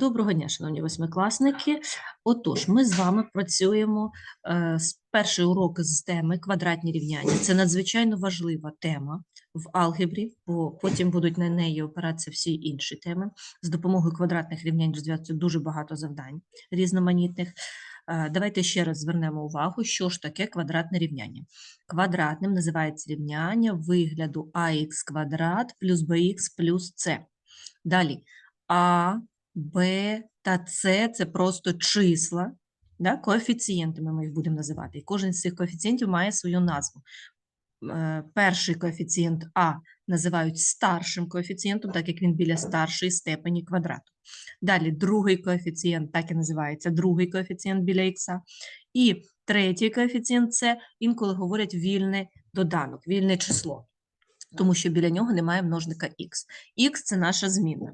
Доброго дня, шановні восьмикласники. Отож, ми з вами працюємо е, з перший урок з теми квадратні рівняння. Це надзвичайно важлива тема в алгебрі, бо потім будуть на неї опиратися всі інші теми. З допомогою квадратних рівнянь розв'язується дуже багато завдань різноманітних. Е, Давайте ще раз звернемо увагу, що ж таке квадратне рівняння. Квадратним називається рівняння вигляду ax квадрат плюс bx плюс c. Далі а, Б та С це просто числа, да, коефіцієнтами ми їх будемо називати. І кожен з цих коефіцієнтів має свою назву. Е, Перший коефіцієнт А називають старшим коефіцієнтом, так як він біля старшої степені квадрату. Далі другий коефіцієнт так і називається другий коефіцієнт біля х. І третій коефіцієнт це інколи говорять вільний доданок, вільне число тому що біля нього немає множника х. Х – це наша змінна.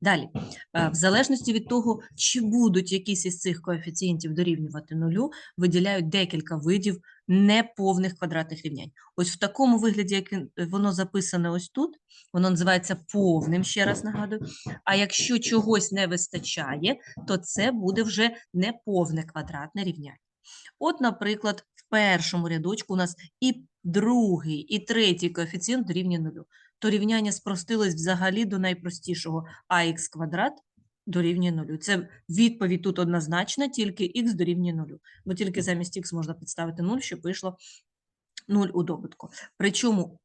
Далі, е, в залежності від того, чи будуть якісь із цих коефіцієнтів дорівнювати нулю, виділяють декілька видів неповних квадратних рівнянь. Ось в такому вигляді, як воно записане ось тут, воно називається повним, ще раз нагадую. А якщо чогось не вистачає, то це буде вже неповне квадратне рівняння. От, наприклад, першому рядочку у нас і другий, і третій коефіцієнт дорівнює нулю. То рівняння спростилось взагалі до найпростішого ах квадрат дорівнює нулю. Це відповідь тут однозначна, тільки х дорівнює нулю. Бо тільки замість х можна підставити 0, щоб вийшло 0 у добутку. Причому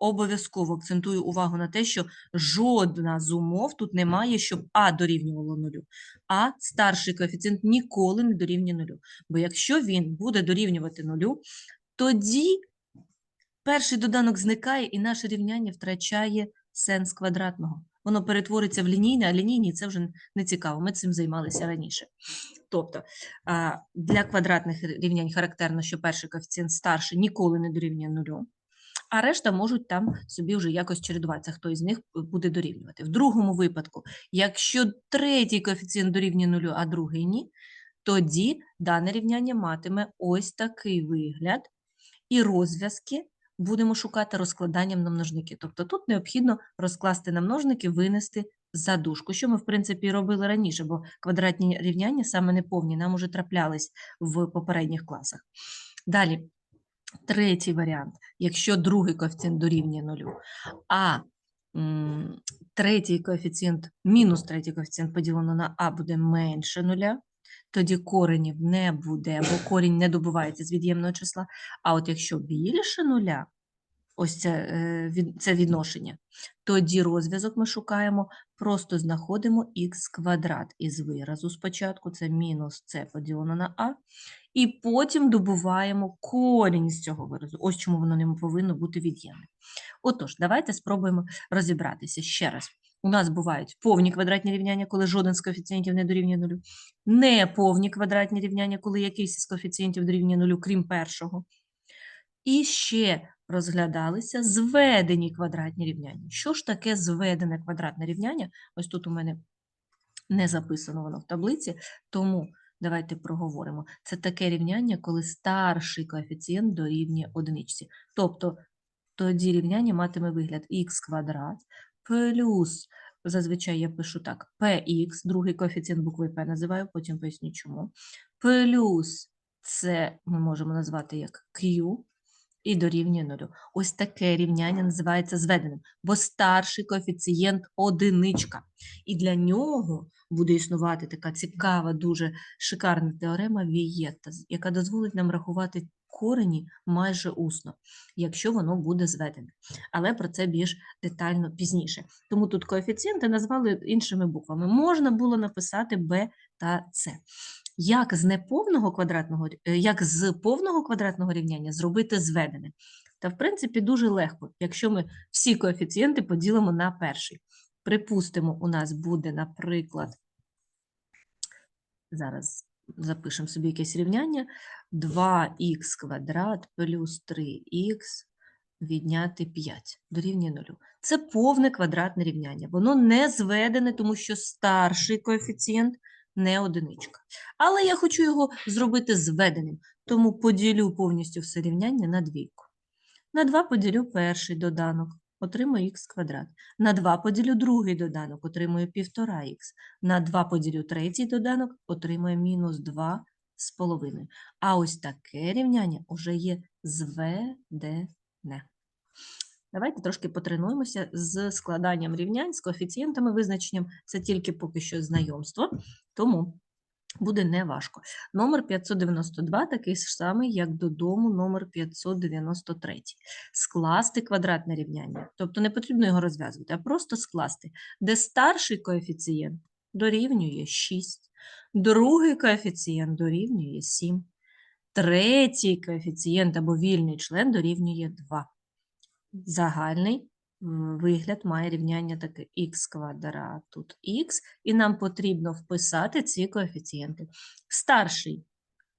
обов'язково акцентую увагу на те, що жодна з умов тут немає, щоб а дорівнювало нулю, а старший коефіцієнт ніколи не дорівнює нулю. Бо якщо він буде дорівнювати нулю, тоді перший доданок зникає і наше рівняння втрачає сенс квадратного. Воно перетвориться в лінійне, а лінійні це вже не цікаво. Ми цим займалися раніше. Тобто для квадратних рівнянь характерно, що перший коефіцієнт старший ніколи не дорівнює нулю, а решта можуть там собі вже якось чередуватися, хто із них буде дорівнювати. В другому випадку, якщо третій коефіцієнт дорівнює нулю, а другий ні, тоді дане рівняння матиме ось такий вигляд, і розв'язки будемо шукати розкладанням на множники. Тобто тут необхідно розкласти на множники, винести за дужку, що ми, в принципі, робили раніше, бо квадратні рівняння саме неповні, нам уже траплялись в попередніх класах. Далі, третій варіант, якщо другий коефіцієнт дорівнює нулю, а третій коефіцієнт, мінус третій коефіцієнт поділено на а буде менше нуля, тоді коренів не буде, бо корінь не добувається з від'ємного числа. А от якщо більше нуля, ось це, е, це відношення, тоді розв'язок ми шукаємо, просто знаходимо х квадрат із виразу спочатку, це мінус c поділено на а, і потім добуваємо корінь з цього виразу. Ось чому воно не повинно бути від'ємним. Отож, давайте спробуємо розібратися ще раз. У нас бувають повні квадратні рівняння, коли жоден з коефіцієнтів не дорівнює нулю, неповні квадратні рівняння, коли якийсь із коефіцієнтів дорівнює нулю, крім першого. І ще розглядалися зведені квадратні рівняння. Що ж таке зведене квадратне рівняння? Ось тут у мене не записано воно в таблиці, тому давайте проговоримо. Це таке рівняння, коли старший коефіцієнт дорівнює одиничці. Тобто тоді рівняння матиме вигляд х квадрат плюс, зазвичай я пишу так, px, другий коефіцієнт букви P називаю, потім поясню чому, плюс це ми можемо назвати як q, і дорівнює нулю. Ось таке рівняння називається зведеним, бо старший коефіцієнт одиничка. І для нього буде існувати така цікава, дуже шикарна теорема Вієта, яка дозволить нам рахувати корені майже усно, якщо воно буде зведене. Але про це більш детально пізніше. Тому тут коефіцієнти назвали іншими буквами. Можна було написати b та c. Як з неповного квадратного, е, як з повного квадратного рівняння зробити зведене? Та, в принципі, дуже легко, якщо ми всі коефіцієнти поділимо на перший. Припустимо, у нас буде, наприклад, зараз запишемо собі якесь рівняння, 2х квадрат плюс 3х відняти 5 дорівнює 0. Це повне квадратне рівняння. Воно не зведене, тому що старший коефіцієнт не одиничка. Але я хочу його зробити зведеним, тому поділю повністю все рівняння на двійку. На 2 поділю перший доданок, отримую х квадрат. На 2 поділю другий доданок, отримую 1,5х. На 2 поділю третій доданок, отримую мінус 2 з половиною. А ось таке рівняння вже є зведене. Давайте трошки потренуємося з складанням рівнянь, з коефіцієнтами, визначенням. Це тільки поки що знайомство, тому буде неважко. Номер 592 такий ж самий, як додому номер 593. Скласти квадратне рівняння. Тобто не потрібно його розв'язувати, а просто скласти, де старший коефіцієнт дорівнює 6, другий коефіцієнт дорівнює 7, третій коефіцієнт або вільний член дорівнює 2. Загальний вигляд має рівняння таке х квадрат тут х, і нам потрібно вписати ці коефіцієнти. Старший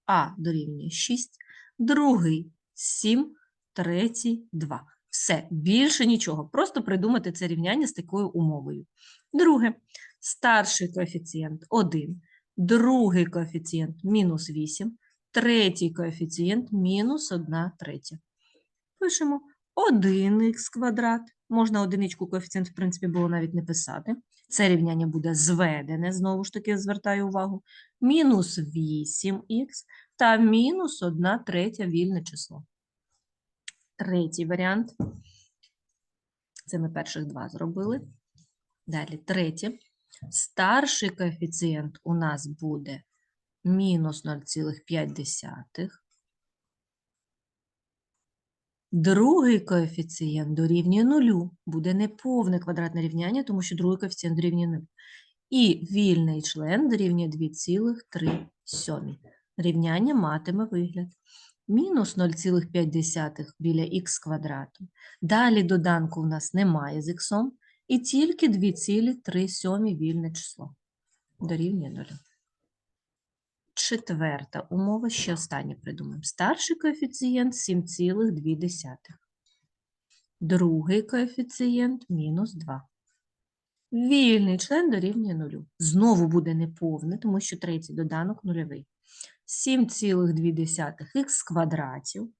а дорівнює 6, другий 7, третій 2. Все, більше нічого. Просто придумати це рівняння з такою умовою. Друге, старший коефіцієнт 1, другий коефіцієнт мінус 8, третій коефіцієнт мінус 1 третя. Пишемо 1х квадрат. Можна одиничку коефіцієнт, в принципі, було навіть не писати. Це рівняння буде зведене, знову ж таки, звертаю увагу. Мінус 8х та мінус 1 третя вільне число. Третій варіант. Це ми перших два зробили. Далі третє. Старший коефіцієнт у нас буде мінус 0,5. Другий коефіцієнт дорівнює нулю. Буде неповне квадратне рівняння, тому що другий коефіцієнт дорівнює нулю. І вільний член дорівнює 2,3. Рівняння матиме вигляд. Мінус 0,5 біля х квадрату. Далі доданку в нас немає з х, і тільки 2,3 сьомі вільне число. Дорівнює нулю. Четверта умова, ще останнє придумаємо. Старший коефіцієнт 7,2. Другий коефіцієнт мінус 2. Вільний член дорівнює нулю. Знову буде неповне, тому що третій доданок нульовий. 7,2х квадратів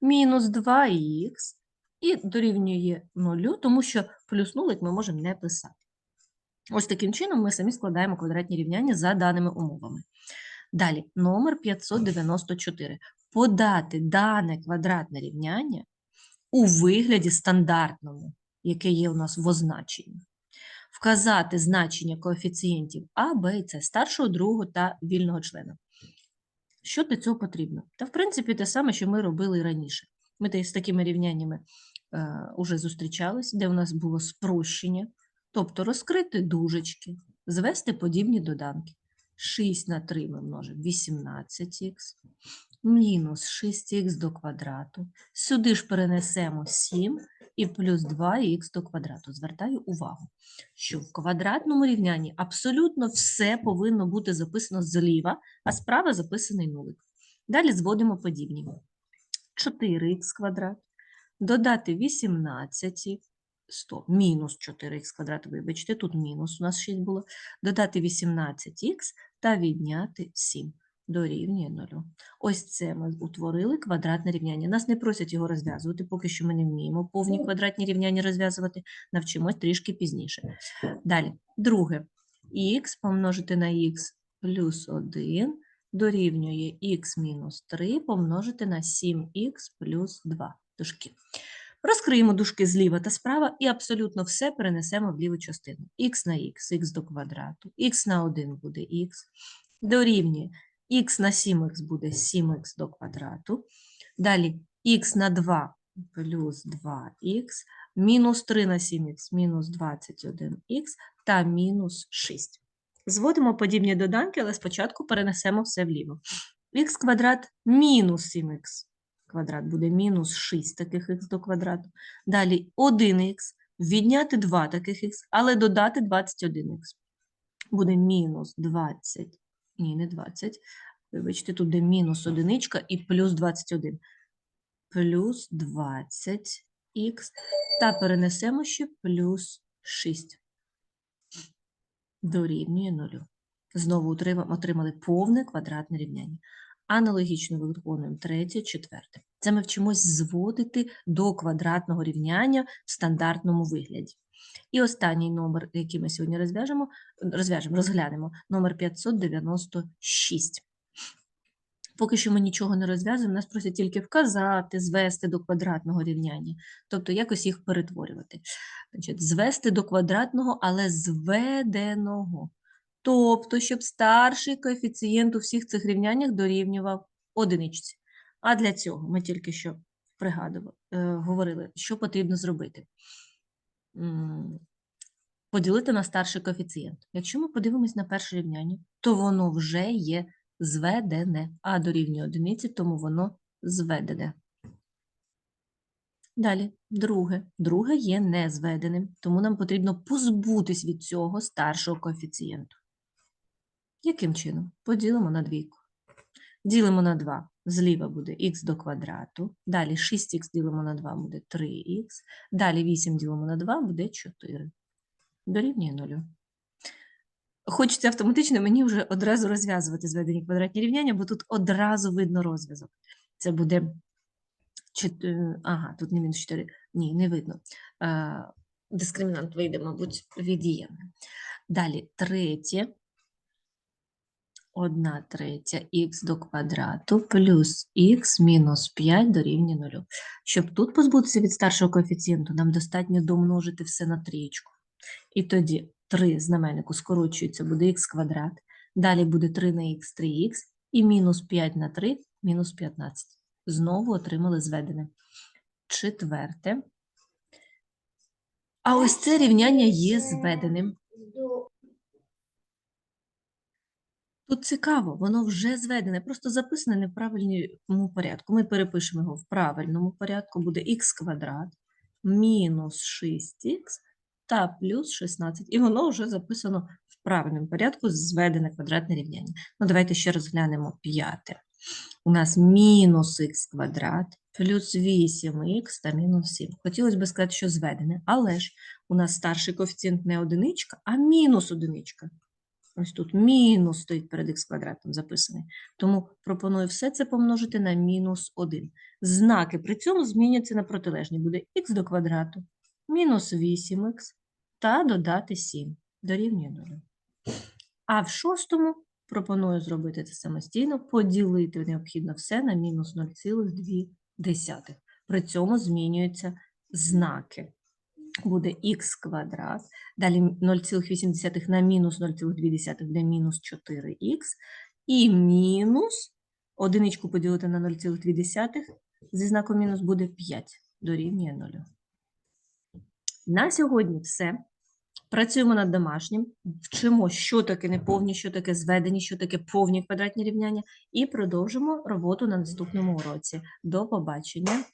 мінус 2х і дорівнює нулю, тому що плюс нулик ми можемо не писати. Ось таким чином ми самі складаємо квадратні рівняння за даними умовами. Далі, номер 594. Подати дане квадратне рівняння у вигляді стандартному, яке є у нас в означенні. Вказати значення коефіцієнтів А, Б і С, старшого, другого та вільного члена. Що для цього потрібно? Та, в принципі, те саме, що ми робили раніше. Ми з такими рівняннями е, уже зустрічались, де у нас було спрощення, тобто розкрити дужечки, звести подібні доданки. 6 на 3 ми множимо 18х, мінус 6х до квадрату. Сюди ж перенесемо 7 і плюс 2х до квадрату. Звертаю увагу, що в квадратному рівнянні абсолютно все повинно бути записано зліва, а справа записаний нулик. Далі зводимо подібні. 4х квадрат, додати 18, 100, мінус 4х квадрат, вибачте, тут мінус у нас 6 було, додати 18х та відняти 7 дорівнює 0. Ось це ми утворили квадратне рівняння. Нас не просять його розв'язувати, поки що ми не вміємо повні квадратні рівняння розв'язувати, навчимось трішки пізніше. Далі, друге, х помножити на х плюс 1 дорівнює х мінус 3 помножити на 7х плюс 2 дужки. Розкриємо дужки зліва та справа і абсолютно все перенесемо в ліву частину. х на х, х до квадрату, х на 1 буде х, дорівнює х на 7х буде 7х до квадрату. Далі х на 2 плюс 2х, мінус 3 на 7х, мінус 21х та мінус 6. Зводимо подібні доданки, але спочатку перенесемо все вліво. х квадрат мінус 7х квадрат буде мінус 6 таких х до квадрату. Далі 1х, відняти 2 таких х, але додати 21х. Буде мінус 20, ні, не 20, вибачте, тут буде мінус одиничка і плюс 21. Плюс 20х, та перенесемо ще плюс 6. Дорівнює 0. Знову отримали повне квадратне рівняння. Аналогічно виконуємо третє, четверте. Це ми вчимось зводити до квадратного рівняння в стандартному вигляді. І останній номер, який ми сьогодні розв'яжемо, розв'яжемо, розглянемо, номер 596. Поки що ми нічого не розв'язуємо, нас просять тільки вказати, звести до квадратного рівняння, тобто якось їх перетворювати. Значить, звести до квадратного, але зведеного. Тобто, щоб старший коефіцієнт у всіх цих рівняннях дорівнював одиничці. А для цього ми тільки що пригадували, е, говорили, що потрібно зробити. Поділити на старший коефіцієнт. Якщо ми подивимось на перше рівняння, то воно вже є зведене, а дорівнює одиниці, тому воно зведене. Далі, друге. Друге є незведеним, тому нам потрібно позбутись від цього старшого коефіцієнту. Яким чином? Поділимо на двійку. Ділимо на 2. Зліва буде х до квадрату. Далі 6х ділимо на 2 буде 3х. Далі 8 ділимо на 2 буде 4. Дорівнює 0. Хочеться автоматично мені вже одразу розв'язувати зведені квадратні рівняння, бо тут одразу видно розв'язок. Це буде. чот- е, Ага, тут не мінус 4. Ні, не видно. Е, Дискримінант вийде, мабуть, від'ємне. Далі третє. 1 третя х до квадрату плюс х мінус 5 дорівнює 0. Щоб тут позбутися від старшого коефіцієнту, нам достатньо домножити все на трієчку. І тоді 3 знаменнику скорочується, буде х квадрат. Далі буде 3 на х, 3х, і мінус 5 на 3 мінус 15. Знову отримали зведене. Четверте. А ось це рівняння є зведеним. Тут цікаво, воно вже зведене, просто записане не в правильному порядку. Ми перепишемо його в правильному порядку, буде х квадрат мінус 6х та плюс 16. І воно вже записано в правильному порядку, зведене квадратне рівняння. Ну, давайте ще розглянемо п'яте. У нас мінус х квадрат плюс 8х та мінус 7. Хотілося б сказати, що зведене, але ж у нас старший коефіцієнт не одиничка, а мінус одиничка. Ось тут мінус стоїть перед х квадратом записаний. Тому пропоную все це помножити на мінус 1. Знаки при цьому зміняться на протилежні. Буде х до квадрату, мінус 8х та додати 7. Дорівнює 0. А в шостому пропоную зробити це самостійно, поділити необхідно все на мінус 0,2. При цьому змінюються знаки буде х квадрат, далі 0,8 на мінус 0,2 буде мінус 4х, і мінус одиничку поділити на 0,2 зі знаком мінус буде 5, дорівнює 0. На сьогодні все. Працюємо над домашнім, вчимо, що таке неповні, що таке зведені, що таке повні квадратні рівняння, і продовжимо роботу на наступному уроці. До побачення!